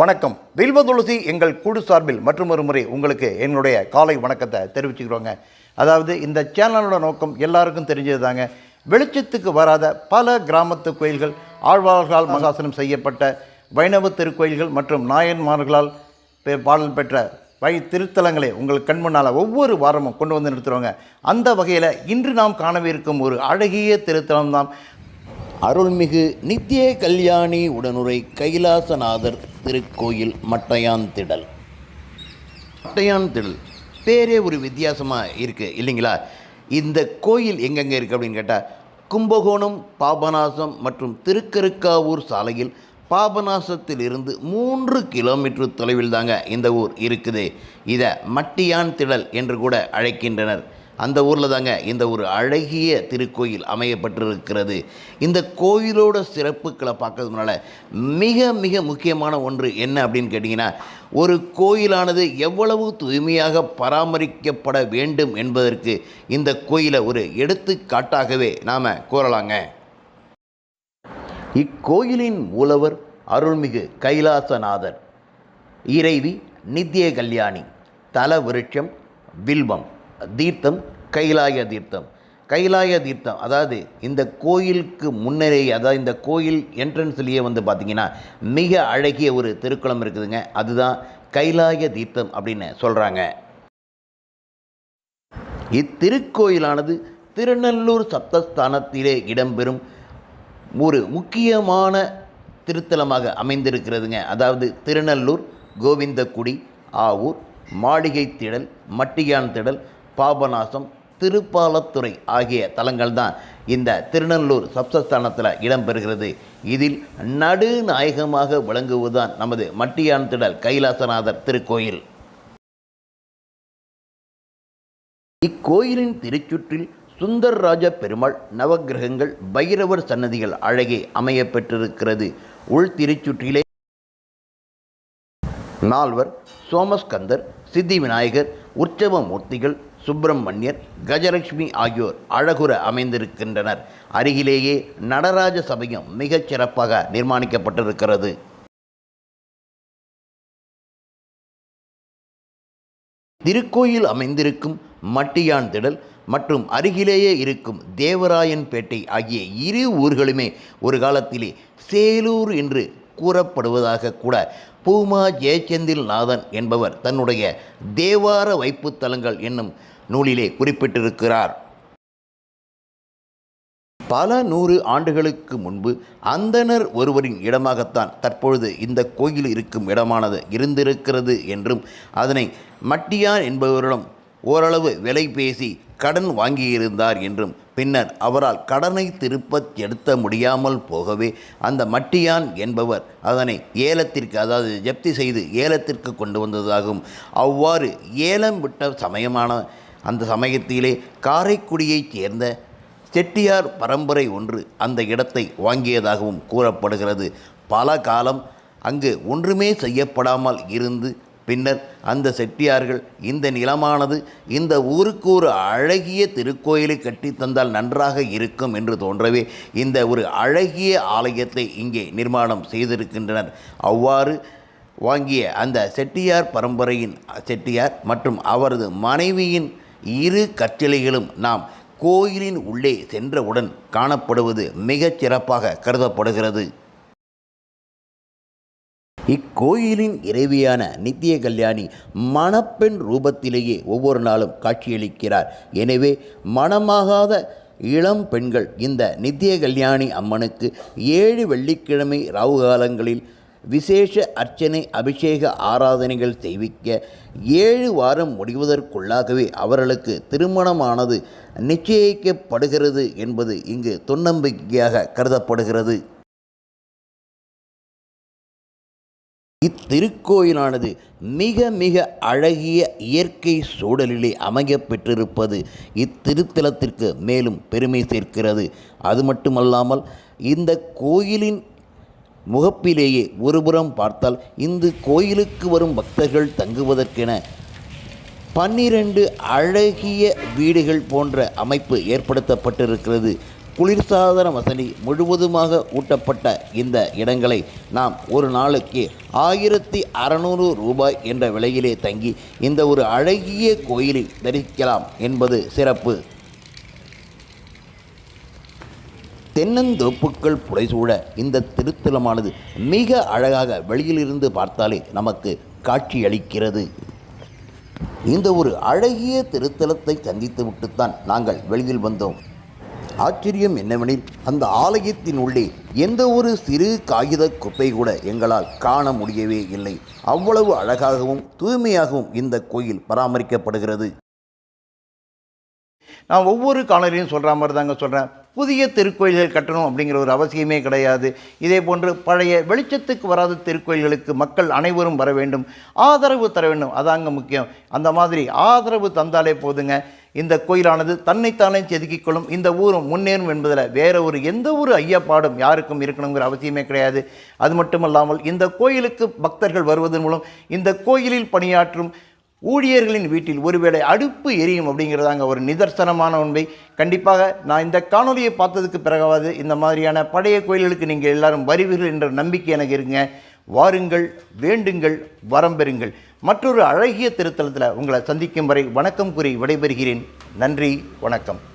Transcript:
வணக்கம். வில்வ துளசி எங்கள் குழு சார்பில் மற்றும் முறை உங்களுக்கு என்னுடைய காலை வணக்கத்தை தெரிவிச்சுக்கிறோங்க. அதாவது இந்த சேனலோட நோக்கம் எல்லாருக்கும் தெரிஞ்சது தாங்க வெளிச்சத்துக்கு வராத பல கிராமத்து கோயில்கள் ஆழ்வார்களால் மகாசனம் செய்யப்பட்ட வைணவ திருக்கோயில்கள் மற்றும் நாயன்மார்களால் பாடல் பெற்ற வை திருத்தலங்களை உங்கள் கண் முன்னால் ஒவ்வொரு வாரமும் கொண்டு வந்து நிறுத்துகிறோங்க அந்த வகையில் இன்று நாம் காணவிருக்கும் ஒரு அழகிய திருத்தலம் தான் அருள்மிகு நித்திய கல்யாணி உடனுரை கைலாசநாதர் திருக்கோயில் மட்டையான் திடல் மட்டையான் திடல் பேரே ஒரு வித்தியாசமாக இருக்குது இல்லைங்களா? இந்த கோயில் எங்கெங்கே இருக்குது அப்படின்னு கேட்டால் கும்பகோணம் பாபநாசம் மற்றும் திருக்கருக்காவூர் சாலையில் பாபநாசத்திலிருந்து மூன்று கிலோமீட்டர் தொலைவில் தாங்க இந்த ஊர் இருக்குது. இதை மட்டியான் திடல் என்று கூட அழைக்கின்றனர். அந்த ஊரில் தாங்க இந்த ஒரு அழகிய திருக்கோயில் அமையப்பட்டிருக்கிறது. இந்த கோயிலோட சிறப்புகளை பார்க்கறதுனால மிக மிக முக்கியமான ஒன்று என்ன அப்படின்னு கேட்டிங்கன்னா ஒரு கோயிலானது எவ்வளவு தூய்மையாக பராமரிக்கப்பட வேண்டும் என்பதற்கு இந்த கோயிலை ஒரு எடுத்துக்காட்டாகவே நாம் கூறலாங்க இக்கோயிலின் மூலவர் அருள்மிகு கைலாசநாதர். இறைவி நித்திய கல்யாணி தல விருட்சம் வில்வம். தீர்த்தம் கைலாய தீர்த்தம். கைலாய தீர்த்தம் அதாவது இந்த கோயிலுக்கு முன்னரே அதாவது இந்த கோயில் என்ட்ரன்ஸ்லேயே வந்து பார்த்திங்கன்னா மிக அழகிய ஒரு திருக்குளம் இருக்குதுங்க. அதுதான் கைலாய தீர்த்தம் அப்படின்னு சொல்கிறாங்க இத்திருக்கோயிலானது திருநல்லூர் சப்தஸ்தானத்திலே இடம்பெறும் ஒரு முக்கியமான திருத்தலமாக அமைந்திருக்கிறதுங்க. அதாவது திருநல்லூர் கோவிந்தக்குடி ஆவூர் மாளிகை திடல் மட்டியான் திடல் பாபநாசம் திருப்பாலத்துறை ஆகிய தலங்கள் தான் இந்த திருநெல்லூர் சப்தஸ்தானத்தில் இடம்பெறுகிறது. இதில் நடுநாயகமாக விளங்குவதுதான் நமது மட்டியான் திடல் கைலாசநாதர் திருக்கோயில். இக்கோயிலின் திருச்சுற்றில் சுந்தர்ராஜ பெருமாள் நவக்கிரகங்கள் பைரவர் சன்னதிகள் அழகே அமைய பெற்றிருக்கிறது உள் திருச்சுற்றிலே நால்வர் சோமஸ்கந்தர் சித்தி விநாயகர் உற்சவ மூர்த்திகள் சுப்பிரமணியர் கஜலட்சுமி ஆகியோர் அழகுற அமைந்திருக்கின்றனர். அருகிலேயே நடராஜ சபையும் மிகச் சிறப்பாக நிர்மாணிக்கப்பட்டிருக்கிறது. திருக்கோயில் அமைந்திருக்கும் மட்டியான் திடல் மற்றும் அருகிலேயே இருக்கும் தேவராயன்பேட்டை ஆகிய இரு ஊர்களுமே ஒரு காலத்திலே சேலூர் என்று கூறப்படுவதாக கூட பூமா ஜெயச்சந்தில் நாதன் என்பவர் தன்னுடைய தேவார வைப்புத்தலங்கள் என்னும் நூலிலே குறிப்பிட்டிருக்கிறார். பல நூறு ஆண்டுகளுக்கு முன்பு அந்தனர் ஒருவரின் இடமாகத்தான் தற்பொழுது இந்த கோயில் இருக்கும் இடமானது இருந்திருக்கிறது என்றும் அதனை மட்டியான் என்பவரிடம் ஓரளவு விலை பேசி கடன் வாங்கியிருந்தார் என்றும் பின்னர் அவரால் கடனை திருப்பத் எடுத்த முடியாமல் போகவே அந்த மட்டியான் என்பவர் அதனை ஏலத்திற்கு அதாவது ஜப்தி செய்து ஏலத்திற்கு கொண்டு வந்ததாகவும் அவ்வாறு ஏலம் விட்ட சமயமான அந்த சமயத்திலே காரைக்குடியைச் சேர்ந்த செட்டியார் பரம்பரை ஒன்று அந்த இடத்தை வாங்கியதாகவும் கூறப்படுகிறது. பல காலம் அங்கு ஒன்றுமே செய்யப்படாமல் இருந்து பின்னர் அந்த செட்டியார்கள் இந்த நிலமானது இந்த ஊருக்கு ஒரு அழகிய திருக்கோயிலை கட்டி தந்தால் நன்றாக இருக்கும் என்று தோன்றவே இந்த ஒரு அழகிய ஆலயத்தை இங்கே நிர்மாணம் செய்திருக்கின்றனர். அவ்வாறு வாங்கிய அந்த செட்டியார் பரம்பரையின் செட்டியார் மற்றும் அவரது மனைவியின் இரு கற்சிலைகளும் நாம் கோயிலின் உள்ளே சென்றவுடன் காணப்படுவது மிகச் சிறப்பாக கருதப்படுகிறது. இக்கோயிலின் இறைவியான நித்திய கல்யாணி மணப்பெண் ரூபத்திலேயே ஒவ்வொரு நாளும் காட்சியளிக்கிறார். எனவே மணமாகாத இளம் பெண்கள் இந்த நித்திய கல்யாணி அம்மனுக்கு ஏழு வெள்ளிக்கிழமை ராவுகாலங்களில் விசேஷ அர்ச்சனை அபிஷேக ஆராதனைகள் செய்விக்க ஏழு வாரம் முடிவதற்குள்ளாகவே அவர்களுக்கு திருமணமானது நிச்சயிக்கப்படுகிறது என்பது இங்கு தொன்னம்பிக்கையாக கருதப்படுகிறது. இத்திருக்கோயிலானது மிக மிக அழகிய இயற்கை சூழலிலே அமைய பெற்றிருப்பது இத்திருத்தலத்திற்கு மேலும் பெருமை சேர்க்கிறது. அது மட்டுமல்லாமல் இந்த கோயிலின் முகப்பிலேயே ஒருபுறம் பார்த்தால் இந்து கோயிலுக்கு வரும் பக்தர்கள் தங்குவதற்கென பன்னிரண்டு அழகிய வீடுகள் போன்ற அமைப்பு ஏற்படுத்தப்பட்டிருக்கிறது. குளிர்சாதன வசதி முழுவதுமாக ஊட்டப்பட்ட இந்த இடங்களை நாம் ஒரு நாளுக்கு ஆயிரத்தி அறநூறு ரூபாய் என்ற விலையிலே தங்கி இந்த ஒரு அழகிய கோயிலில் தரிக்கலாம் என்பது சிறப்பு. தென்னந்தோப்புக்கள் புடைசூழ இந்த திருத்தலமானது மிக அழகாக வெளியிலிருந்து பார்த்தாலே நமக்கு காட்சியளிக்கிறது. இந்த ஒரு அழகிய திருத்தலத்தை சந்தித்து விட்டுத்தான் நாங்கள் வெளியில் வந்தோம். ஆச்சரியம் என்னவெனில் அந்த ஆலயத்தின் உள்ளே எந்த ஒரு சிறு காகித குப்பை கூட எங்களால் காண முடியவே இல்லை. அவ்வளவு அழகாகவும் தூய்மையாகவும் இந்த கோயில் பராமரிக்கப்படுகிறது. நான் ஒவ்வொரு காணொலியும் சொல்கிற மாதிரி தாங்க சொல்கிறேன் புதிய திருக்கோயில்கள் கட்டணும் அப்படிங்கிற ஒரு அவசியமே கிடையாது. இதே போன்று பழைய வெளிச்சத்துக்கு வராத திருக்கோயில்களுக்கு மக்கள் அனைவரும் வர வேண்டும். ஆதரவு தர வேண்டும். அதாங்க முக்கியம். அந்த மாதிரி ஆதரவு தந்தாலே போதுங்க. இந்த கோயிலானது தன்னைத்தானே செதுக்கிக் கொள்ளும். இந்த ஊரும் முன்னேறும் என்பதில் வேற ஒரு எந்த ஒரு ஐயப்பாடும் யாருக்கும் இருக்கணுங்கிற அவசியமே கிடையாது. அது மட்டுமல்லாமல் இந்த கோயிலுக்கு பக்தர்கள் வருவதன் மூலம் இந்த கோயிலில் பணியாற்றும் ஊழியர்களின் வீட்டில் ஒருவேளை அடுப்பு எரியும் அப்படிங்கிறதாங்க ஒரு நிதர்சனமான உண்மை. கண்டிப்பாக நான் இந்த காணொலியை பார்த்ததுக்கு பிறகாவது இந்த மாதிரியான பழைய கோயில்களுக்கு நீங்கள் எல்லாரும் வருவீர்கள் என்ற நம்பிக்கை எனக்கு இருங்க வாருங்கள் வேண்டுங்கள் வரம்பெறுங்கள் மற்றொரு அழகிய திருத்தலத்தில் உங்களை சந்திக்கும் வரை வணக்கம் கூறி விடைபெறுகிறேன். நன்றி வணக்கம்.